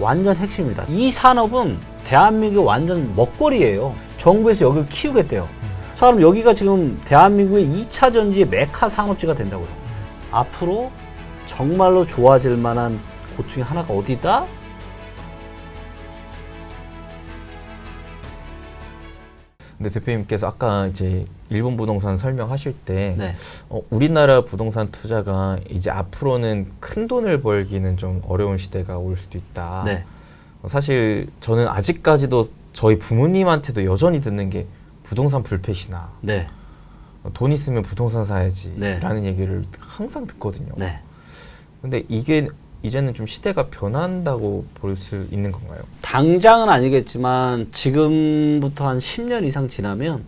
완전 핵심입니다. 이 산업은 대한민국의 완전 먹거리예요. 정부에서 여기를 키우겠대요. 자, 그럼 여기가 지금 대한민국의 2차 전지의 메카 산업지가 된다고요. 앞으로 정말로 좋아질 만한 곳 중에 하나가 어디다? 근데 대표님께서 아까 이제 일본 부동산 설명하실 때 네. 어, 우리나라 부동산 투자가 이제 앞으로는 큰 돈을 벌기는 좀 어려운 시대가 올 수도 있다. 네. 어, 사실 저는 아직까지도 저희 부모님한테도 여전히 듣는 게 부동산 불패시나 네. 어, 돈 있으면 부동산 사야지 네. 라는 얘기를 항상 듣거든요. 네. 근데 이게 이제는 좀 시대가 변한다고 볼 수 있는 건가요? 당장은 아니겠지만 지금부터 한 10년 이상 지나면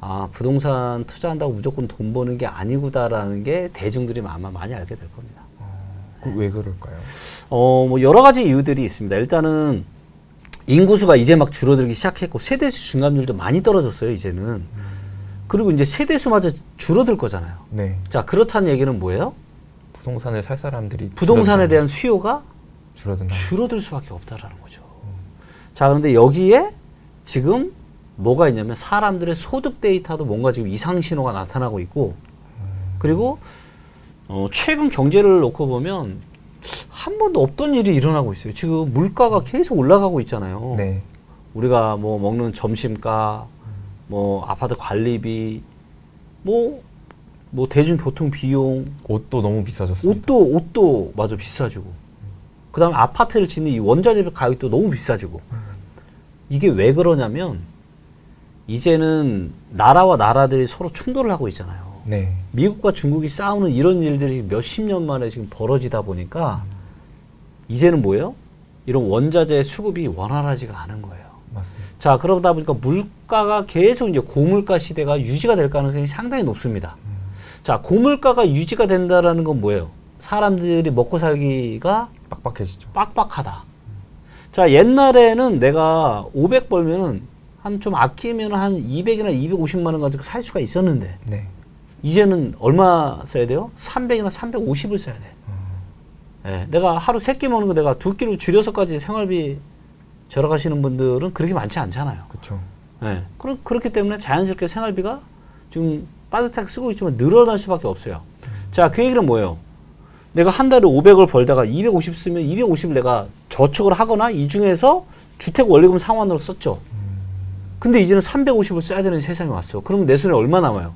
아 부동산 투자한다고 무조건 돈 버는 게 아니구다라는 게 대중들이 아마 많이 알게 될 겁니다. 그 왜 그럴까요? 어 뭐 여러 가지 이유들이 있습니다. 일단은 인구수가 이제 막 줄어들기 시작했고 세대수 증감률도 많이 떨어졌어요 이제는. 그리고 이제 세대수마저 줄어들 거잖아요. 네. 자 그렇다는 얘기는 뭐예요? 부동산을 살 사람들이 부동산에. 대한 수요가 줄어든다. 줄어들 수밖에 없다라는 거죠. 자, 그런데 여기에 지금 뭐가 있냐면 사람들의 소득 데이터도 뭔가 지금 이상 신호가 나타나고 있고, 그리고 어, 최근 경제를 놓고 보면 한 번도 없던 일이 일어나고 있어요. 지금 물가가 계속 올라가고 있잖아요. 네. 우리가 뭐 먹는 점심가, 뭐 아파트 관리비, 뭐, 뭐 대중교통 비용, 옷도 너무 비싸졌습니다. 옷도 옷도 맞아 비싸지고 그다음에 아파트를 짓는 이 원자재 가격도 너무 비싸지고 이게 왜 그러냐면 이제는 나라와 나라들이 서로 충돌을 하고 있잖아요. 네. 미국과 중국이 싸우는 이런 일들이 몇십 년 만에 지금 벌어지다 보니까 이제는 뭐예요? 이런 원자재 수급이 원활하지가 않은 거예요. 맞습니다. 자, 그러다 보니까 물가가 계속 이제 고물가 시대가 유지가 될 가능성이 상당히 높습니다. 자, 고물가가 유지가 된다라는 건 뭐예요? 사람들이 먹고 살기가 빡빡해지죠. 빡빡하다. 자, 옛날에는 내가 500 벌면은 한 좀 아끼면 한 200이나 250만 원 가지고 살 수가 있었는데 네. 이제는 얼마 써야 돼요? 300이나 350을 써야 돼. 예, 내가 하루 세 끼 먹는 거 내가 두 끼로 줄여서까지 생활비 절약하시는 분들은 그렇게 많지 않잖아요. 그렇죠. 예. 그렇, 그렇기 때문에 자연스럽게 생활비가 지금 빠듯하게 쓰고 있지만 늘어날 수밖에 없어요. 자, 그 얘기는 뭐예요? 내가 한 달에 500을 벌다가 250 쓰면 250을 내가 저축을 하거나 이 중에서 주택 원리금 상환으로 썼죠. 근데 이제는 350을 써야 되는 세상이 왔어. 그러면 내 손에 얼마 남아요?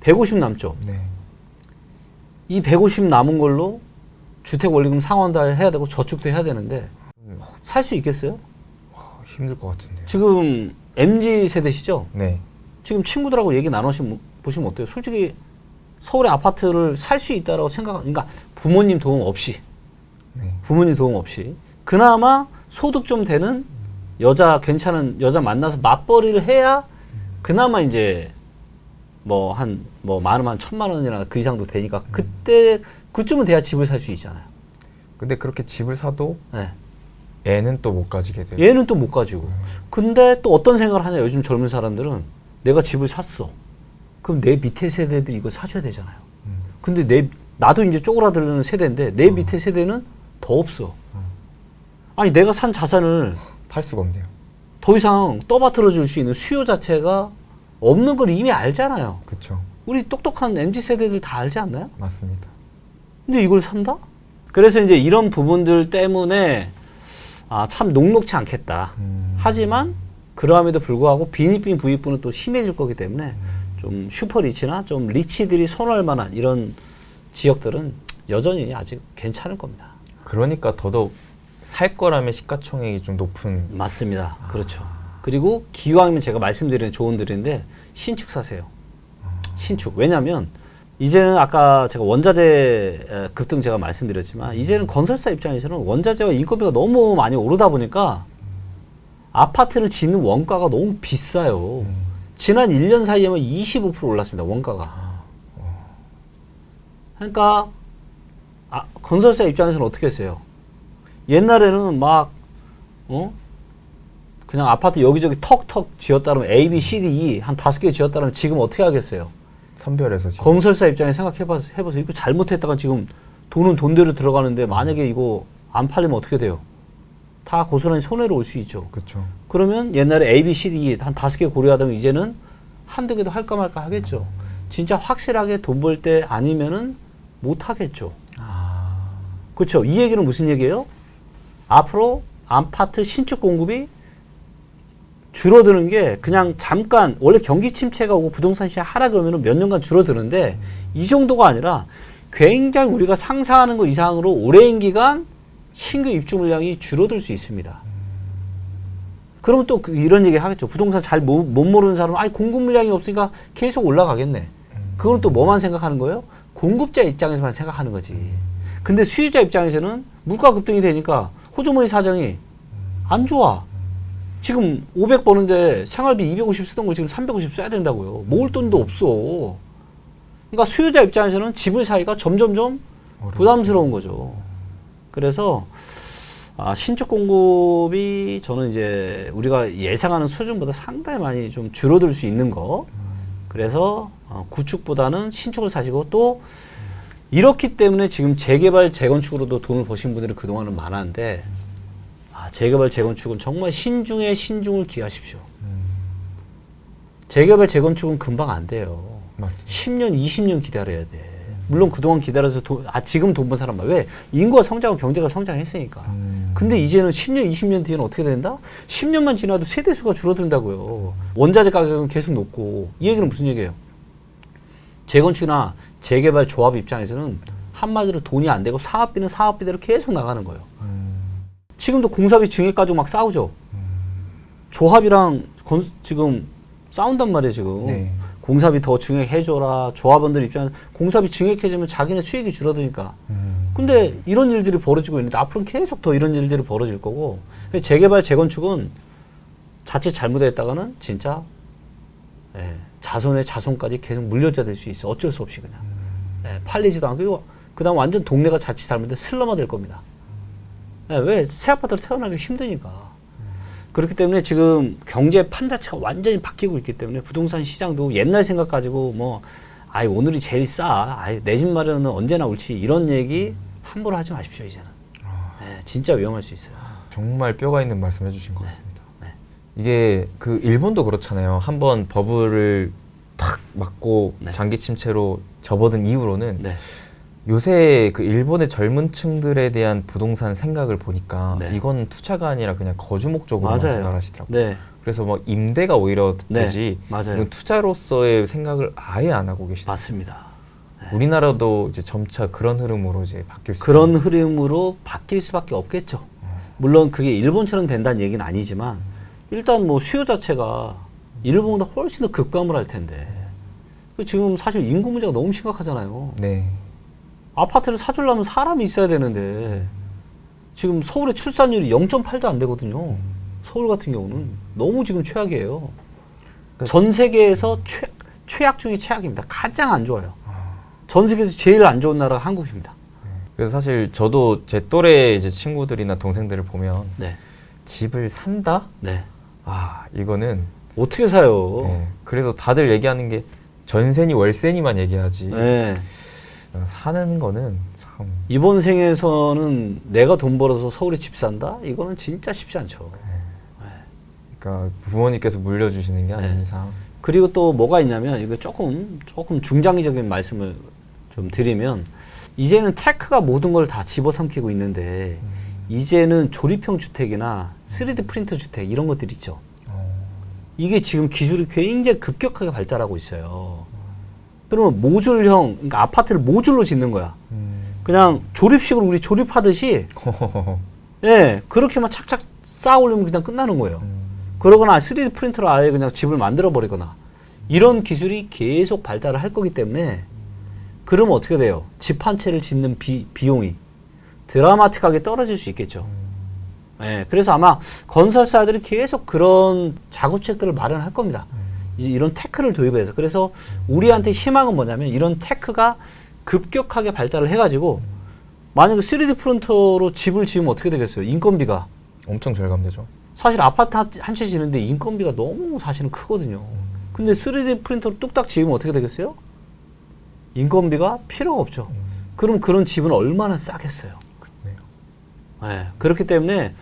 150 남죠. 네. 이 150 남은 걸로 주택 원리금 상환도 해야 되고 저축도 해야 되는데 살 수 있겠어요? 어, 힘들 것 같은데요. 지금 MZ 세대시죠? 네. 지금 친구들하고 얘기 나누시면 보시면 어때요? 솔직히 서울의 아파트를 살 수 있다라고 생각, 그러니까 부모님 도움 없이, 네. 부모님 도움 없이, 그나마 소득 좀 되는 여자 괜찮은 여자 만나서 맞벌이를 해야 그나마 이제 뭐한뭐 많으면 한 천만 원이나 그 이상도 되니까 그때 그쯤은 돼야 집을 살 수 있잖아요. 근데 그렇게 집을 사도 네. 애는 또 못 가지게 돼요. 얘는 또 못 가지고. 근데 또 어떤 생각을 하냐, 요즘 젊은 사람들은 내가 집을 샀어. 그럼 내 밑에 세대들이 이거 사줘야 되잖아요. 음. 근데 내, 나도 이제 쪼그라드는 세대인데 내 밑에 세대는 더 없어. 아니, 내가 산 자산을 팔 수가 없네요. 더 이상 떠받들어 줄 수 있는 수요 자체가 없는 걸 이미 알잖아요. 그렇죠. 우리 똑똑한 MZ 세대들 다 알지 않나요? 맞습니다. 근데 이걸 산다? 그래서 이제 이런 부분들 때문에 아, 참 녹록치 않겠다. 음. 하지만 그러함에도 불구하고 빈익빈 부익부는 또 심해질 거기 때문에 좀 슈퍼리치나 좀 리치들이 선호할 만한 이런 지역들은 여전히 아직 괜찮을 겁니다. 그러니까 더더욱 살 거라면 시가총액이 좀 높은 맞습니다. 그렇죠. 그리고 기왕이면 제가 말씀드리는 조언들인데 신축 사세요. 신축. 왜냐면 이제는 아까 제가 원자재 에, 급등 제가 말씀드렸지만 이제는 건설사 입장에서는 원자재와 인건비가 너무 많이 오르다 보니까 아파트를 짓는 원가가 너무 비싸요. 지난 1년 사이에만 25% 올랐습니다. 원가가. 그러니까 아, 건설사 입장에서는 어떻게 했어요? 옛날에는 막 어? 그냥 아파트 여기저기 턱턱 지었다 그러면 A, B, C, D, E 한 다섯 개 지었다 그러면 지금 어떻게 하겠어요? 선별해서 지금 건설사 입장에 생각해봐서 해보세요. 이거 잘못했다가 지금 돈은 돈대로 들어가는데 만약에 이거 안 팔리면 어떻게 돼요? 다 고스란히 손해로 올 수 있죠. 그렇죠. 그러면 옛날에 A, B, C, D 한 다섯 개 고려하다면 이제는 한두 개도 할까 말까 하겠죠. 진짜 확실하게 돈 벌 때 아니면은 못 하겠죠. 아, 그렇죠. 이 얘기는 무슨 얘기예요? 앞으로 아파트 신축 공급이 줄어드는 게 그냥 잠깐 원래 경기 침체가 오고 부동산 시장 하락이 오면 몇 년간 줄어드는데 이 정도가 아니라 굉장히 우리가 상상하는 것 이상으로 오랜 기간 신규 입주 물량이 줄어들 수 있습니다. 그러면 또그 이런 얘기 하겠죠. 부동산 잘 못 모르는 사람은 아니 공급 물량이 없으니까 계속 올라가겠네. 그건 또 뭐만 생각하는 거예요? 공급자 입장에서만 생각하는 거지. 근데 수요자 입장에서는 물가 급등이 되니까 호주머니 사정이 안 좋아. 지금 500 버는데 생활비 250 쓰던 걸 지금 350 써야 된다고요. 모을 돈도 없어. 그러니까 수요자 입장에서는 집을 사기가 점점점. 부담스러운 거죠. 그래서 아, 신축 공급이 저는 이제 우리가 예상하는 수준보다 상당히 많이 좀 줄어들 수 있는 거. 그래서 어, 구축보다는 신축을 사시고 또 이렇기 때문에 지금 재개발 재건축으로도 돈을 버신 분들이 그동안은 많았는데 아, 재개발 재건축은 정말 신중에 신중을 기하십시오. 재개발 재건축은 금방 안 돼요. 맞죠. 10년, 20년 기다려야 돼. 물론 그동안 기다려서 돈, 아, 지금 돈 번 사람 말 왜? 인구가 성장하고 경제가 성장했으니까. 음. 근데 이제는 10년, 20년 뒤에는 어떻게 된다? 10년만 지나도 세대수가 줄어든다고요. 원자재 가격은 계속 높고. 이 얘기는 무슨 얘기예요? 재건축이나 재개발 조합 입장에서는 한마디로 돈이 안 되고 사업비는 사업비대로 계속 나가는 거예요. 음. 지금도 공사비 증액 가지고 막 싸우죠. 조합이랑 건, 지금 싸운단 말이에요, 지금. 네. 공사비 더 증액해줘라. 조합원들 입장에 공사비 증액해주면 자기네 수익이 줄어드니까. 음. 근데 이런 일들이 벌어지고 있는데 앞으로는 계속 더 이런 일들이 벌어질 거고 재개발 재건축은 자칫 잘못했다가는 진짜 예, 자손의 자손까지 계속 물려줘야 될수 있어 어쩔 수 없이 그냥 예, 팔리지도 않고 그다음 완전 동네가 자칫 잘못되면 슬럼화 될 겁니다 예, 왜새 아파트로 태어나기 힘드니까 그렇기 때문에 지금 경제 판 자체가 완전히 바뀌고 있기 때문에 부동산 시장도 옛날 생각 가지고 뭐 아이 오늘이 제일 싸. 아이 내 집 마련은 언제나 옳지. 이런 얘기 함부로 하지 마십시오 이제는. 네, 진짜 위험할 수 있어요. 정말 뼈가 있는 말씀 해주신 것 같습니다. 네. 이게 그 일본도 그렇잖아요. 한번 버블을 탁 맞고 네. 장기 침체로 접어든 이후로는 네, 요새 그 일본의 젊은 층들에 대한 부동산 생각을 보니까 네. 이건 투자가 아니라 그냥 거주 목적으로만 맞아요. 생각하시더라고요. 네, 그래서 뭐 임대가 오히려 네, 되지 맞아요. 이건 투자로서의 생각을 아예 안 하고 계시다. 맞습니다. 우리나라도 이제 점차 그런 흐름으로 이제 바뀔 수 그런 흐름으로 바뀔 수밖에 없겠죠. 물론 그게 일본처럼 된다는 얘기는 아니지만 일단 뭐 수요 자체가 일본보다 훨씬 더 급감을 할 텐데 지금 사실 인구 문제가 너무 심각하잖아요. 네. 아파트를 사주려면 사람이 있어야 되는데 지금 서울의 출산율이 0.8도 안 되거든요. 서울 같은 경우는 너무 지금 최악이에요. 전 세계에서 최, 최악 중에 최악입니다. 가장 안 좋아요. 전 세계에서 제일 안 좋은 나라가 한국입니다. 그래서 사실 저도 제 또래 이제 친구들이나 동생들을 보면 네, 집을 산다? 네. 아 이거는 어떻게 사요? 네. 그래서 다들 얘기하는 게 전세니 월세니만 얘기하지 네. 어, 사는 거는 참 이번 생에서는 내가 돈 벌어서 서울에 집 산다? 이거는 진짜 쉽지 않죠. 그러니까 부모님께서 물려주시는 게 아닌 네. 이상 그리고 또 뭐가 있냐면 이거 조금 조금 중장기적인 말씀을 좀 드리면 이제는 테크가 모든 걸 다 집어삼키고 있는데 이제는 조립형 주택이나 3D 프린터 주택 이런 것들 있죠. 어, 이게 지금 기술이 굉장히 급격하게 발달하고 있어요. 그러면 모듈형 그러니까 아파트를 모듈로 짓는 거야. 음. 그냥 조립식으로 우리 조립하듯이 예 그렇게만 착착 쌓아 올리면 그냥 끝나는 거예요. 음. 그러거나 3D 프린터로 아예 그냥 집을 만들어 버리거나 이런 기술이 계속 발달을 할 거기 때문에 그러면 어떻게 돼요? 집 한 채를 짓는 비, 비용이 드라마틱하게 떨어질 수 있겠죠. 예, 그래서 아마 건설사들이 계속 그런 자구책들을 마련할 겁니다. 이- 이런 테크를 도입해서. 그래서 우리한테 희망은 뭐냐면 이런 테크가 급격하게 발달을 해가지고 만약에 3D 프린터로 집을 지으면 어떻게 되겠어요? 인건비가. 엄청 절감되죠. 사실 아파트 한 채 지는데 인건비가 너무 사실은 크거든요. 근데 3D 프린터로 뚝딱 지으면 어떻게 되겠어요? 인건비가 필요가 없죠. 그럼 그런 집은 얼마나 싸겠어요. 네. 예, 그렇기 때문에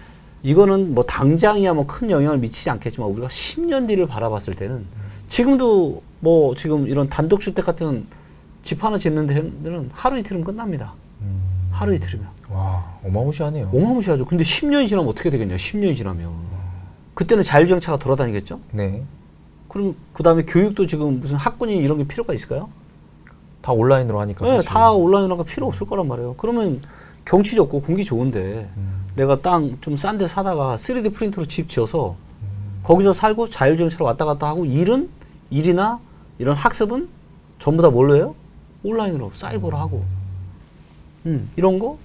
이거는 뭐 당장이야 뭐 큰 영향을 미치지 않겠지만 우리가 10년 뒤를 바라봤을 때는 지금도 뭐 지금 이런 단독주택 같은 집 하나 짓는 데는 하루 이틀은 끝납니다. 음. 하루 이틀이면. 와 어마무시하네요. 어마무시하죠. 근데 10년이 지나면 어떻게 되겠냐, 10년이 지나면. 그때는 자율주행차가 돌아다니겠죠? 네. 그럼 그 다음에 교육도 지금 무슨 학군이 이런 게 필요가 있을까요? 다 온라인으로 하니까. 네, 사실. 다 온라인으로 하니까 필요 없을 거란 말이에요. 그러면 경치 좋고 공기 좋은데 음. 내가 땅 좀 싼 데 사다가 3D 프린터로 집 지어서 거기서 살고 자율주행차로 왔다 갔다 하고 일은 일이나 이런 학습은 전부 다 뭘로 해요? 온라인으로 사이버로 하고 음, 이런 거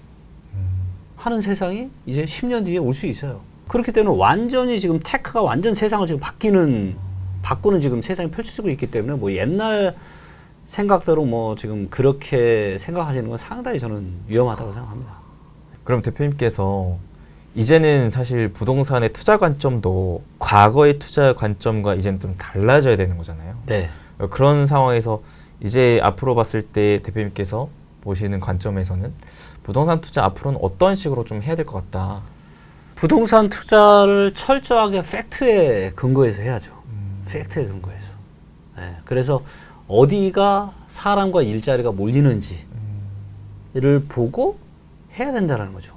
하는 세상이 이제 10년 뒤에 올 수 있어요. 그렇기 때문에 완전히 지금 테크가 완전 세상을 지금 바뀌는 바꾸는 지금 세상이 펼쳐지고 있기 때문에 뭐 옛날 생각대로 뭐 지금 그렇게 생각하시는 건 상당히 저는 위험하다고 생각합니다. 그럼 대표님께서 이제는 사실 부동산의 투자 관점도 과거의 투자 관점과 이제는 좀 달라져야 되는 거잖아요. 네. 그런 상황에서 이제 앞으로 봤을 때 대표님께서 보시는 관점에서는 부동산 투자 앞으로는 어떤 식으로 좀 해야 될 것 같다. 부동산 투자를 철저하게 팩트에 근거해서 해야죠. 팩트에 근거해서. 네. 그래서 어디가 사람과 일자리가 몰리는지를 보고 해야 된다는 거죠.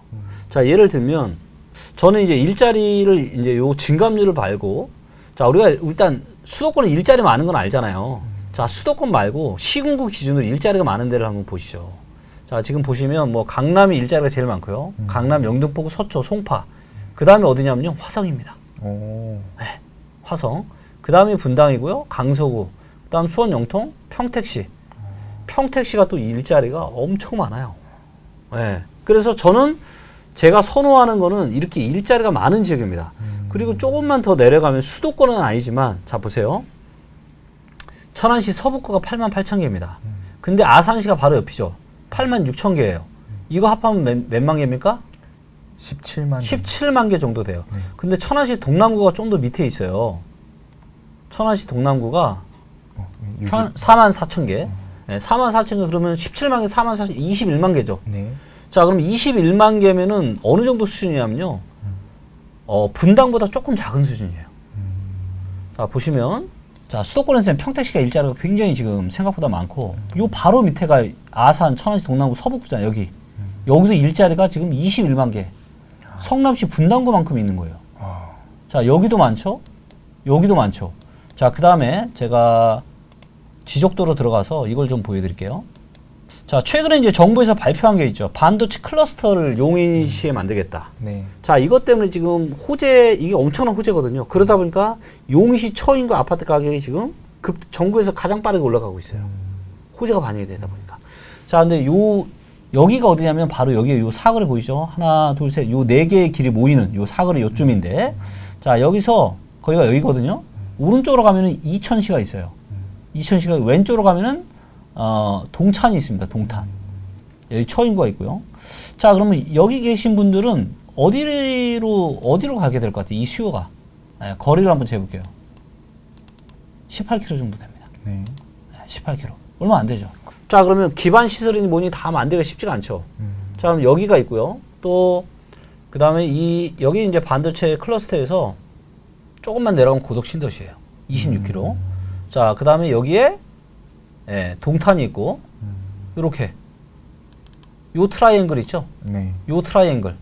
자, 예를 들면 저는 이제 일자리를 이제 요 증감률을 말고 자, 우리가 일단 수도권에 일자리 많은 건 알잖아요. 자, 수도권 말고 시군구 기준으로 일자리가 많은 데를 한번 보시죠. 자, 지금 보시면 뭐 강남이 일자리가 제일 많고요. 강남, 영등포구, 서초, 송파. 그 다음에 어디냐면요. 화성입니다. 오. 화성. 그 다음이 분당이고요. 강서구. 그 다음 수원 영통, 평택시. 평택시가 또 일자리가 엄청 많아요. 예. 그래서 저는 제가 선호하는 거는 이렇게 일자리가 많은 지역입니다. 그리고 조금만 더 내려가면 수도권은 아니지만, 자, 보세요. 천안시 서북구가 8만 8천 개입니다. 근데 아산시가 바로 옆이죠. 8만 6천 개예요. 이거 합하면 몇, 몇만 개입니까? 17만. 17만 개 정도 돼요. 네. 근데 천안시 동남구가 좀 더 밑에 있어요. 천안시 동남구가 어, 유지- 4만 4천 개. 네, 4만 4천 개 그러면 17만 개, 4만 4천 21만 개죠. 네. 자, 그럼 21만 개면은 어느 정도 수준이냐면요. 어, 분당보다 조금 작은 수준이에요. 자, 보시면 자, 수도권에서는 평택시가 일자리가 굉장히 지금 생각보다 많고 요 바로 밑에가 아산, 천안시 동남구 서북구잖아요, 여기. 여기도 일자리가 지금 21만 개. 성남시 분당구만큼 있는 거예요. 아. 자, 여기도 많죠? 여기도 많죠? 자, 그 다음에 제가 지적도로 들어가서 이걸 좀 보여드릴게요. 자, 최근에 이제 정부에서 발표한 게 있죠. 반도체 클러스터를 용인시에 만들겠다. 네. 자, 이것 때문에 지금 호재, 이게 엄청난 호재거든요. 그러다 보니까 용인시 처인구 아파트 가격이 지금 급, 정부에서 가장 빠르게 올라가고 있어요. 호재가 반영이 되다 보니까. 자, 근데 요, 여기가 어디냐면 바로 여기에 요 사거리 보이죠? 하나, 둘, 셋, 요 네 개의 길이 모이는 요 사거리 요쯤인데. 자, 여기서 거기가 여기거든요. 오른쪽으로 가면은 이천시가 있어요. 이천시가 왼쪽으로 가면은 어, 동탄이 있습니다. 동탄. 여기 처인구가 있고요. 자, 그러면 여기 계신 분들은 어디로 어디로 가게 될 것 같아요? 이 수요가 예, 거리를 한번 재볼게요. 18km 정도 됩니다. 네. 예, 18km. 얼마 안 되죠. 자, 그러면 기반 시설이니 뭐니 다 만들기가 쉽지가 않죠. 자, 그럼 여기가 있고요. 또 그 다음에 이 여기 이제 반도체 클러스터에서 조금만 내려가면 고덕 신도시예요. 26km. 자, 그 다음에 여기에 예, 동탄이 있고 이렇게 요 트라이앵글 있죠? 네. 요 트라이앵글.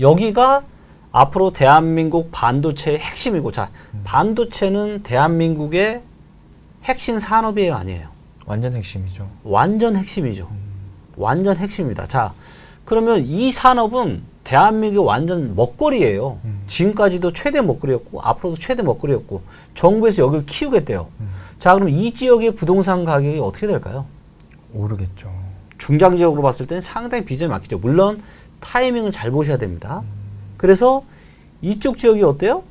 여기가 앞으로 대한민국 반도체의 핵심이고 자, 반도체는 대한민국의 핵심 산업이에요, 아니에요? 완전 핵심이죠. 완전 핵심이죠. 완전 핵심입니다. 자, 그러면 이 산업은 대한민국의 완전 먹거리예요. 지금까지도 최대 먹거리였고 앞으로도 최대 먹거리였고 정부에서 여기를 키우겠대요. 자, 그럼 이 지역의 부동산 가격이 어떻게 될까요? 오르겠죠. 중장 지역으로 봤을 때는 상당히 비전이 막히죠. 물론 타이밍을 잘 보셔야 됩니다. 그래서 이쪽 지역이 어때요?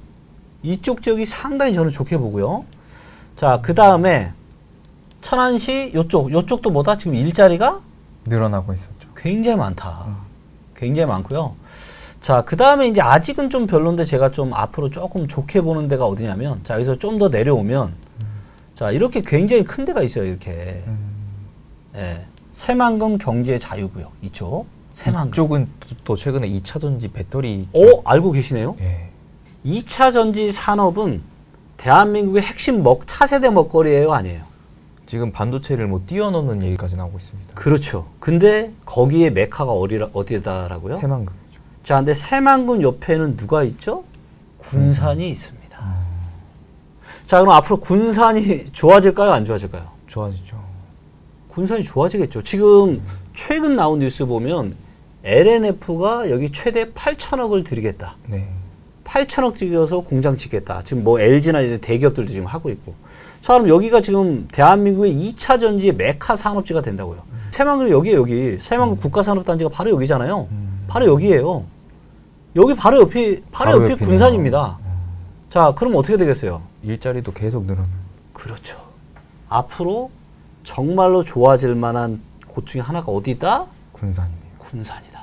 이쪽 지역이 상당히 저는 좋게 보고요. 자, 그 다음에 천안시 요쪽, 요쪽도 뭐다? 지금 일자리가 늘어나고 있었죠. 굉장히 많다. 굉장히 많고요. 자, 그 다음에 이제 아직은 좀 별론데 제가 좀 앞으로 조금 좋게 보는 데가 어디냐면, 자, 여기서 좀 더 내려오면, 자, 이렇게 굉장히 큰 데가 있어요, 이렇게. 예. 새만금 경제 자유구역, 이쪽. 새만금. 이쪽은 또, 또 최근에 2차 전지 배터리 어 알고 계시네요. 예. 2차 전지 산업은 대한민국의 핵심 먹 차세대 먹거리예요, 아니에요? 지금 반도체를 뭐 뛰어넘는 얘기까지 나오고 있습니다. 그렇죠. 근데 거기에 메카가 어디라, 어디다라고요? 새만금이죠. 자, 근데 새만금 옆에는 누가 있죠? 군산이 있습니다. 자, 그럼 앞으로 군산이 좋아질까요? 안 좋아질까요? 좋아지죠. 군산이 좋아지겠죠. 지금 최근 나온 뉴스 보면 LNF가 여기 최대 8천억을 들이겠다. 네. 8천억 들여서 공장 짓겠다. 지금 뭐 LG나 이제 대기업들도 지금 하고 있고. 자, 그럼 여기가 지금 대한민국의 2차 전지의 메카 산업지가 된다고요. 새만금 여기에 여기. 새만금 국가산업단지가 바로 여기잖아요. 바로 여기에요. 여기 바로 옆이 바로, 바로 옆이 옆이네요. 군산입니다. 자, 그럼 어떻게 되겠어요? 일자리도 계속 늘어나는. 그렇죠. 앞으로 정말로 좋아질 만한 곳 중에 하나가 어디다? 군산이네요. 군산이다.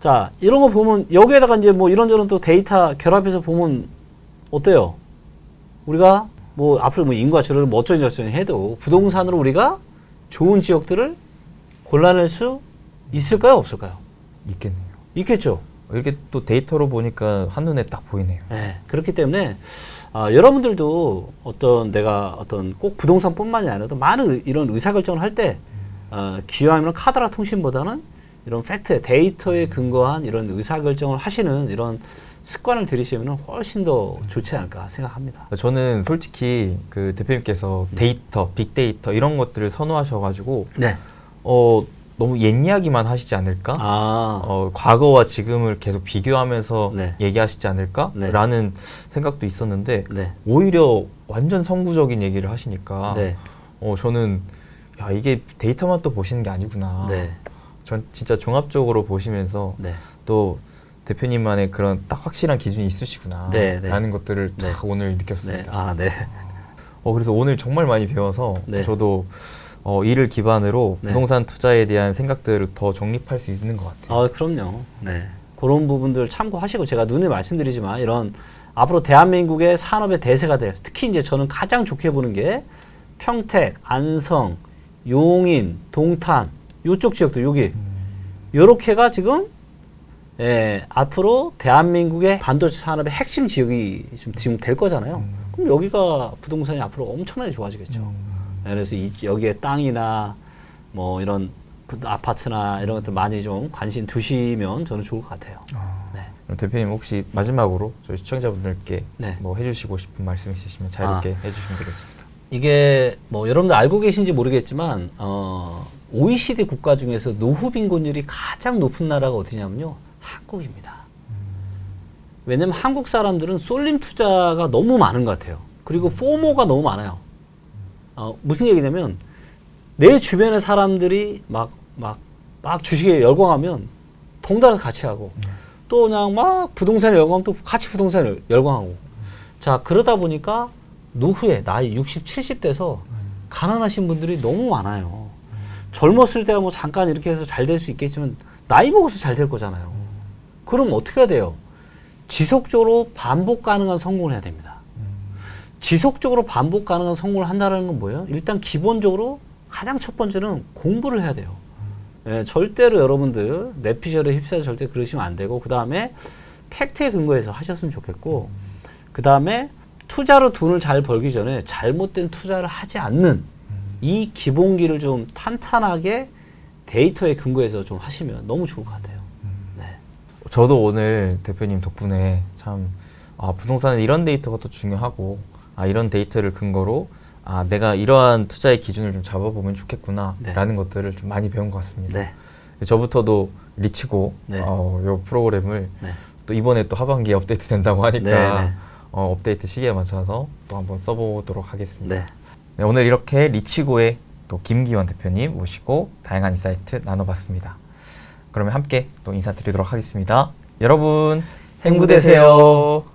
자, 이런 거 보면 여기에다가 이제 뭐 이런저런 또 데이터 결합해서 보면 어때요? 우리가 뭐 앞으로 뭐 인구가 줄어들고 뭐 어쩌니 저쩌니 해도 부동산으로 우리가 좋은 지역들을 골라낼 수 있을까요? 없을까요? 있겠네요. 있겠죠. 이렇게 또 데이터로 보니까 한눈에 딱 보이네요. 네, 그렇기 때문에 아, 여러분들도 어떤 내가 어떤 꼭 부동산뿐만이 아니라 많은 의- 이런 의사결정을 할 때 어, 기왕이면 카드라 통신보다는 이런 팩트, 데이터에 근거한 이런 의사결정을 하시는 이런 습관을 들이시면 훨씬 더 좋지 않을까 생각합니다. 저는 솔직히 그 대표님께서 데이터, 빅데이터 이런 것들을 선호하셔가지고 네. 어 너무 옛 이야기만 하시지 않을까? 아, 어, 과거와 지금을 계속 비교하면서 네. 얘기하시지 않을까라는 생각도 있었는데 네. 오히려 완전 선구적인 얘기를 하시니까 네. 어, 저는 야 이게 데이터만 또 보시는 게 아니구나. 네. 전 진짜 종합적으로 보시면서 네. 또 대표님만의 그런 딱 확실한 기준이 있으시구나. 네, 네. 라는 것들을 네. 딱 오늘 네. 느꼈습니다. 아, 네. 어, 그래서 오늘 정말 많이 배워서 네. 저도 어, 이를 기반으로 네. 부동산 투자에 대한 생각들을 더 정립할 수 있는 것 같아요. 아, 그럼요. 네. 그런 부분들 참고하시고 제가 눈에 말씀드리지만 이런 앞으로 대한민국의 산업의 대세가 될 특히 이제 저는 가장 좋게 보는 게 평택, 안성, 용인, 동탄 요쪽 지역도 여기 요렇게가 지금 예, 앞으로 대한민국의 반도체 산업의 핵심 지역이 좀 지금 될 거잖아요. 그럼 여기가 부동산이 앞으로 엄청나게 좋아지겠죠. 예, 그래서 이, 여기에 땅이나 뭐 이런 부- 아파트나 이런 것들 많이 좀 관심 두시면 저는 좋을 것 같아요. 네. 그럼 대표님 혹시 마지막으로 저희 시청자분들께 네. 뭐 해주시고 싶은 말씀 있으시면 자유롭게 해주시면 되겠습니다. 이게 뭐 여러분들 알고 계신지 모르겠지만 어, OECD 국가 중에서 노후 빈곤율이 가장 높은 나라가 어디냐면요 한국입니다. 왜냐면 한국 사람들은 쏠림 투자가 너무 많은 것 같아요. 그리고 포모가 너무 많아요. 어, 무슨 얘기냐면 내 주변의 사람들이 막 막 막 주식에 열광하면 덩달아서 같이 하고 또 그냥 막 부동산에 열광하면 또 같이 부동산에 열광하고 자 그러다 보니까 노후에 나이 60, 70 돼서 가난하신 분들이 너무 많아요. 젊었을 때야 뭐 잠깐 이렇게 해서 잘 될 수 있겠지만 나이 먹어서 잘 될 거잖아요. 그럼 어떻게 해야 돼요? 지속적으로 반복 가능한 성공을 해야 됩니다. 지속적으로 반복 가능한 성공을 한다는 건 뭐예요? 일단 기본적으로 가장 첫 번째는 공부를 해야 돼요. 예, 절대로 여러분들 내피셜에 휩싸여 절대 그러시면 안 되고 그 다음에 팩트에 근거해서 하셨으면 좋겠고 그 다음에 투자로 돈을 잘 벌기 전에 잘못된 투자를 하지 않는 이 기본기를 좀 탄탄하게 데이터에 근거해서 좀 하시면 너무 좋을 것 같아요. 네. 저도 오늘 대표님 덕분에 참 아, 부동산은 이런 데이터가 또 중요하고 아, 이런 데이터를 근거로 아, 내가 이러한 투자의 기준을 좀 잡아보면 좋겠구나라는 것들을 좀 많이 배운 것 같습니다. 네. 저부터도 리치고 네. 어, 요 프로그램을 네. 또 이번에 또 하반기에 업데이트 된다고 하니까 네, 네. 어, 업데이트 시기에 맞춰서 또 한번 써보도록 하겠습니다. 네. 네, 오늘 이렇게 리치고의 또 김기원 대표님 모시고 다양한 인사이트 나눠봤습니다. 그러면 함께 또 인사드리도록 하겠습니다. 여러분 행복 되세요.